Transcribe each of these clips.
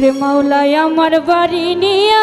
ওরে মাওলাই আমার বাড়ি নিয়ে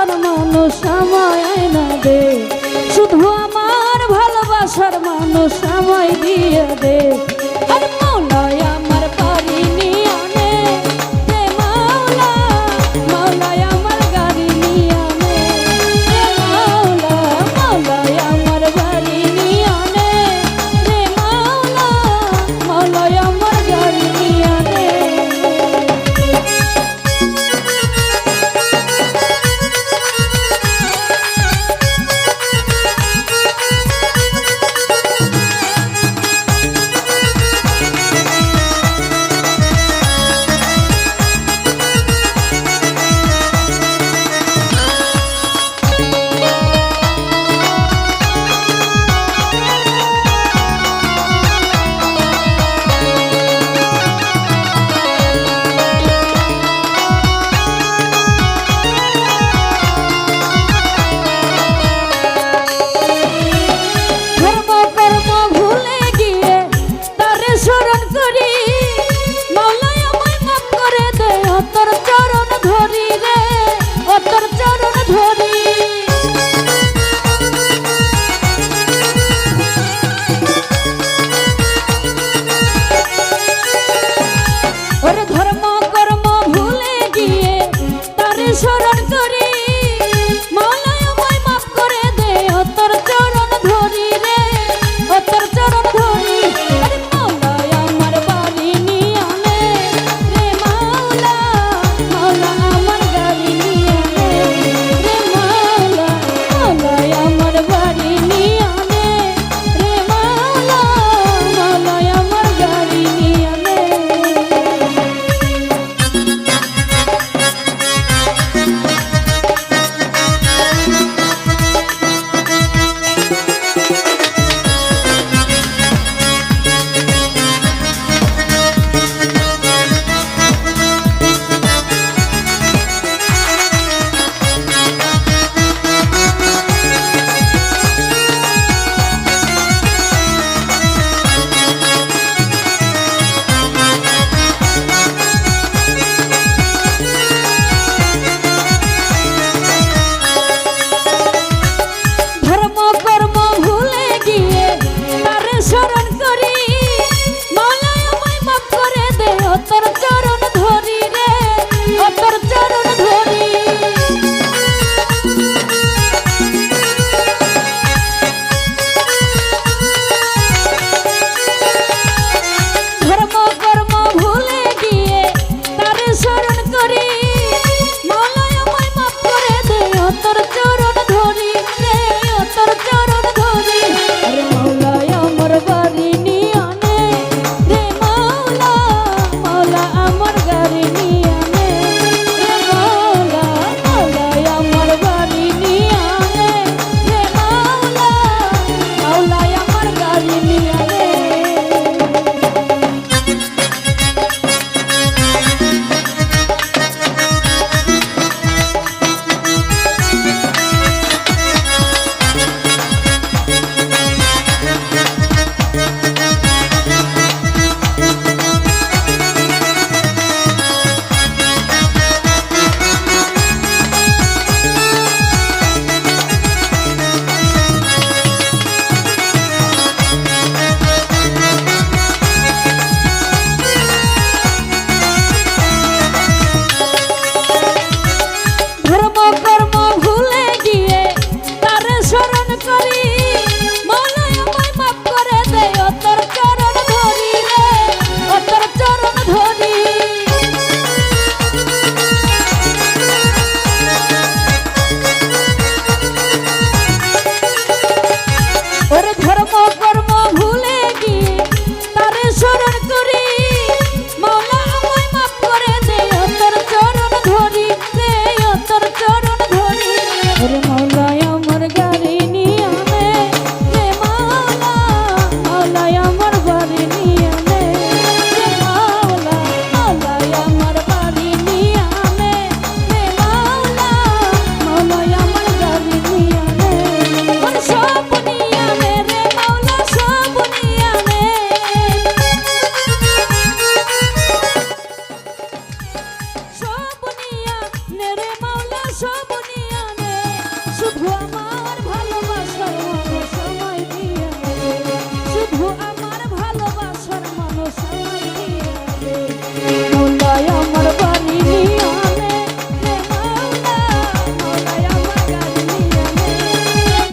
ভালোবাসার মানুষ সময় না দে। শুধু আমার ভালোবাসার মানুষ সময় দিয়ে দে। さ